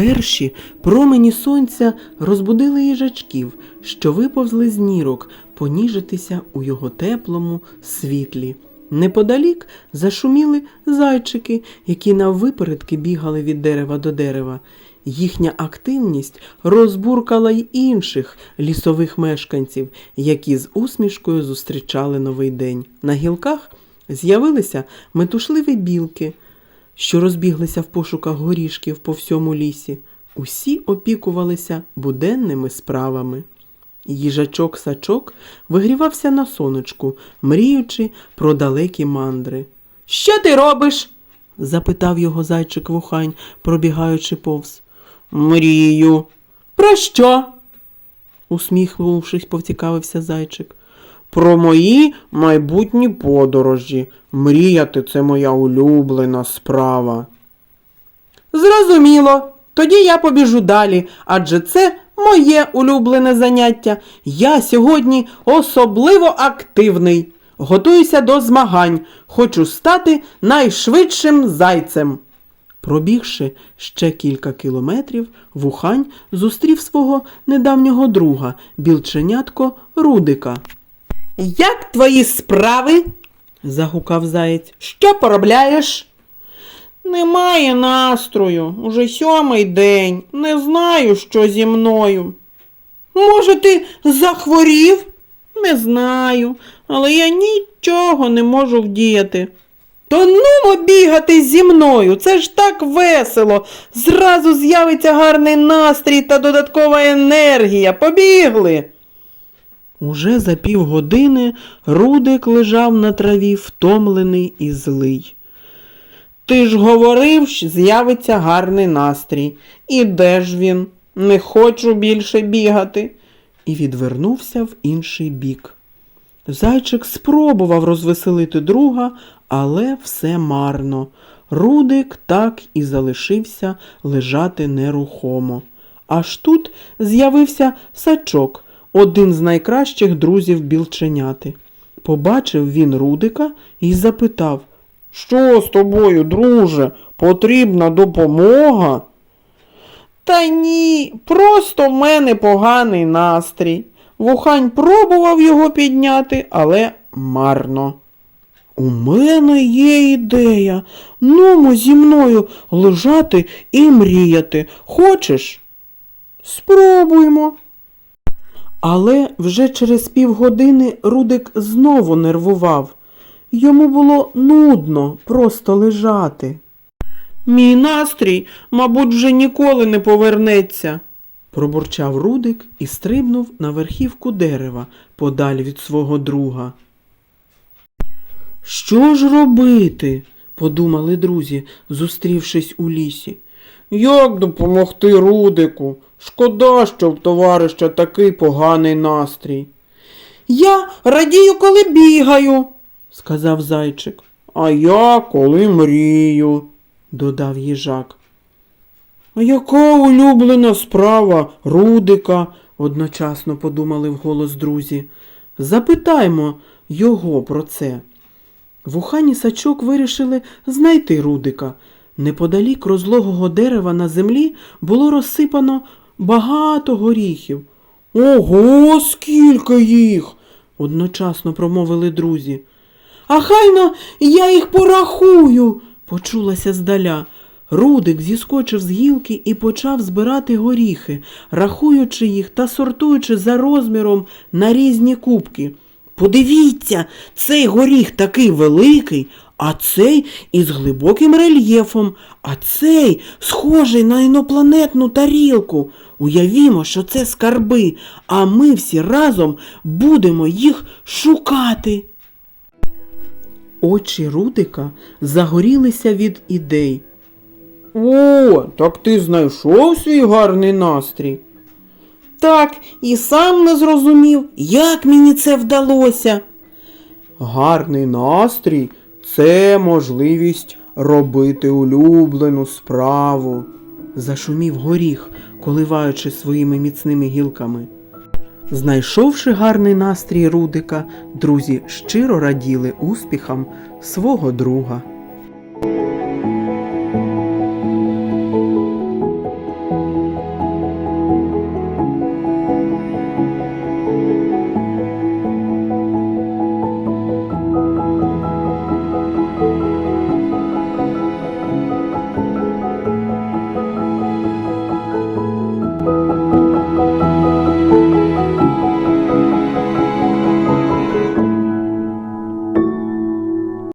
Перші промені сонця розбудили їжачків, що виповзли з нірок поніжитися у його теплому світлі. Неподалік зашуміли зайчики, які наввипередки бігали від дерева до дерева. Їхня активність розбуркала й інших лісових мешканців, які з усмішкою зустрічали новий день. На гілках з'явилися метушливі білки, що розбіглися в пошуках горішків по всьому лісі. Усі опікувалися буденними справами. Їжачок сачок вигрівався на сонечку, мріючи про далекі мандри. Що ти робиш? запитав його зайчик вухань, пробігаючи повз. Мрію. Про що? усміхнувшись, повтікавився зайчик. Про мої майбутні подорожі. Мріяти це моя улюблена справа. Зрозуміло. Тоді я побіжу далі, адже це моє улюблене заняття. Я сьогодні особливо активний. Готуюся до змагань. Хочу стати найшвидшим зайцем. Пробігши ще кілька кілометрів, Вухань зустрів свого недавнього друга, білченятко Рудика. Як твої справи? загукав заєць. Що поробляєш? Немає настрою. Уже сьомий день. Не знаю, що зі мною. Може, ти захворів? Не знаю, але я нічого не можу вдіяти. То нумо бігати зі мною, це ж так весело. Зразу з'явиться гарний настрій та додаткова енергія. Побігли. Уже за півгодини Рудик лежав на траві, втомлений і злий. Ти ж говорив, з'явиться гарний настрій. І де ж він? Не хочу більше бігати. І відвернувся в інший бік. Зайчик спробував розвеселити друга, але все марно. Рудик так і залишився лежати нерухомо. Аж тут з'явився сачок, один з найкращих друзів білченяти. Побачив він Рудика і запитав Що з тобою, друже? Потрібна допомога? Та ні, просто в мене поганий настрій. Вухань пробував його підняти, але марно. У мене є ідея. Нумо зі мною лежати і мріяти. Хочеш? Спробуймо. Але вже через півгодини Рудик знову нервував. Йому було нудно просто лежати. Мій настрій, мабуть, вже ніколи не повернеться, пробурчав Рудик і стрибнув на верхівку дерева подалі від свого друга. Що ж робити? подумали друзі, зустрівшись у лісі. Як допомогти Рудику? Шкода, що в товариша такий поганий настрій. Я радію, коли бігаю, сказав зайчик. А я коли мрію, додав їжак. А яка улюблена справа Рудика? одночасно подумали вголос друзі. Запитаймо його про це. Вухані сачок вирішили знайти Рудика. Неподалік розлогого дерева на землі було розсипано багато горіхів. Ого, скільки їх! одночасно промовили друзі. А хайно я їх порахую, почулася здаля. Рудик зіскочив з гілки і почав збирати горіхи, рахуючи їх та сортуючи за розміром на різні кубки. Подивіться, цей горіх такий великий, а цей із глибоким рельєфом, а цей схожий на інопланетну тарілку. Уявімо, що це скарби, а ми всі разом будемо їх шукати. Очі Рудика загорілися від ідей. О, так ти знайшов свій гарний настрій. Так, і сам не зрозумів, як мені це вдалося. Гарний настрій це можливість робити улюблену справу, зашумів горіх, коливаючи своїми міцними гілками. Знайшовши гарний настрій Рудика, друзі щиро раділи успіхам свого друга.